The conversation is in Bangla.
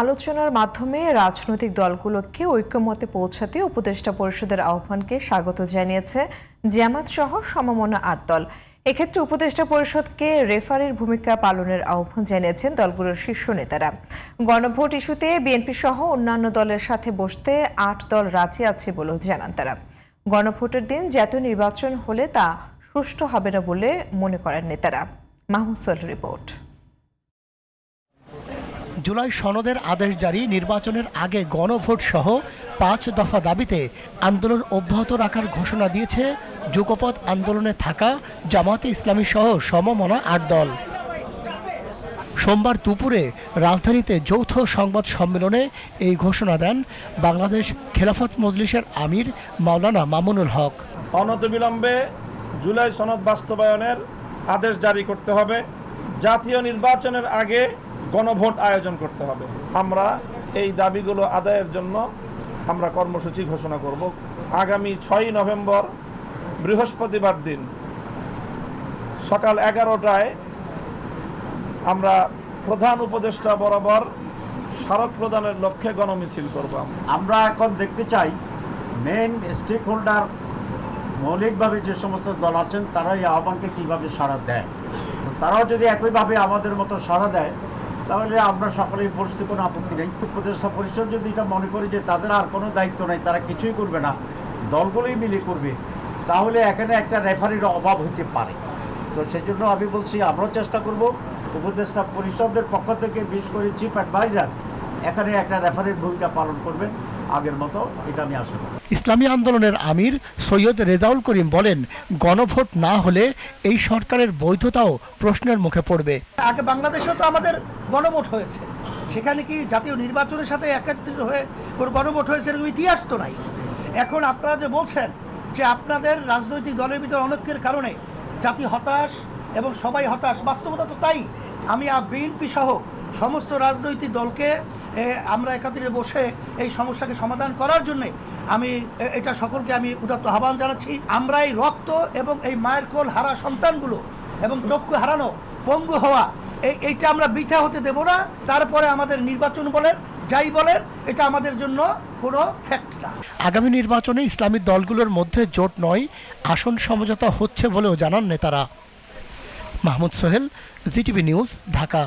আলোচনার মাধ্যমে রাজনৈতিক দলগুলোকে ঐক্যমতে পৌঁছাতে উপদেষ্টা পরিষদের আহ্বানকে স্বাগত জানিয়েছে জামাত সহ সমমনা আট দল। এক্ষেত্রে উপদেষ্টা পরিষদকে রেফারির ভূমিকা পালনের আহ্বান জানিয়েছেন দলগুলোর শীর্ষ নেতারা। গণভোট ইস্যুতে বিএনপি সহ অন্যান্য দলের সাথে বসতে আট দল রাজি আছে বলেও জানান তারা। গণভোটের দিন জাতীয় নির্বাচন হলে তা সুষ্ঠু হবে না বলে মনে করেন নেতারা। মাহমুদ রিপোর্ট। জুলাই সনদের আদেশ জারি নির্বাচনের আগে গণভোট সহ পাঁচ দফা দাবিতে আন্দোলন অব্যাহত রাখার ঘোষণা দিয়েছে যুগপথ আন্দোলনে থাকা জামাতে ইসলামী সহ সমমনা আট দল। সোমবার দুপুরে রাজধানীতে যৌথ সংবাদ সম্মেলনে এই ঘোষণা দেন বাংলাদেশ খেলাফত মজলিসের আমির মাওলানা মামুনুল হক। অনতিবিলম্বে জুলাই সনদ বাস্তবায়নের আদেশ জারি করতে হবে। জাতীয় নির্বাচনের আগে গণভোট আয়োজন করতে হবে। আমরা এই দাবিগুলো আদায়ের জন্য আমরা কর্মসূচি ঘোষণা করব। আগামী ছয়ই নভেম্বর, বৃহস্পতিবার দিন সকাল এগারোটায় আমরা প্রধান উপদেষ্টা বরাবর স্মারক প্রদানের লক্ষ্যে গণমিছিল করব আমরা। এখন দেখতে চাই মেন স্টেক হোল্ডার মৌলিকভাবে যে সমস্ত দল আছেন তারা এই আহ্বানকে কীভাবে সাড়া দেয়? তারাও যদি একইভাবে আমাদের মতো সাড়া দেয় তাহলে আমরা সকলেই বসতে কোনো আপত্তি নেই। উপদেষ্টা পরিষদ যদি এটা মনে করি যে তাদের আর কোনো দায়িত্ব নেই, তারা কিছুই করবে না, দলগুলোই মিলে করবে, তাহলে এখানে একটা রেফারির অভাব হতে পারে। তো সেই জন্য আমি বলছি, আমরাও চেষ্টা করব, উপদেষ্টা পরিষদের পক্ষ থেকে বিশেষ করে চিফ অ্যাডভাইজার এখানে একটা রেফারির ভূমিকা পালন করবেন। আগের মতো এটা আমি আশা করি। ইসলামী আন্দোলনের আমির সৈয়দ রেজাউল করিম বলেন গণভোট না হলে এই সরকারের বৈধতাও প্রশ্নের মুখে পড়বে। আগে বাংলাদেশে তো আমাদের গণভোট হয়েছে। সেখানে কি জাতীয় নির্বাচনের সাথে একত্রিত হয়ে কোনো গণভোট হয়েছে এরকম ইতিহাস তো নাই। এখন আপনারা যে বলছেন যে আপনাদের রাজনৈতিক দলের ভিতর অনৈক্যের কারণে জাতি হতাশ এবং সবাই হতাশ বাস্তবতা তো তাই। আমি বিএনপি সহ সমস্ত রাজনৈতিক দলকে আমরা একাত্রে বসে এই সমস্যাকে সমাধান করার জন্যে আমি এটা সকলকে আমি উদাত্ত আহ্বান জানাচ্ছি। আমরা এই রক্ত এবং এই মায়ের কোল হারা সন্তানগুলো এবং চক্ষু হারানো পঙ্গু হওয়া এই এইটা আমরা বৃথা হতে দেব না। তারপরে আমাদের নির্বাচন বলেন, যাই বলেন, এটা আমাদের জন্য কোনো ফ্যাক্ট না। আগামী নির্বাচনে ইসলামী দলগুলোর মধ্যে জোট নয়, আসন সমঝোতা হচ্ছে বলেও জানান নেতারা। Mahmud Sohel GTV news, Dhaka.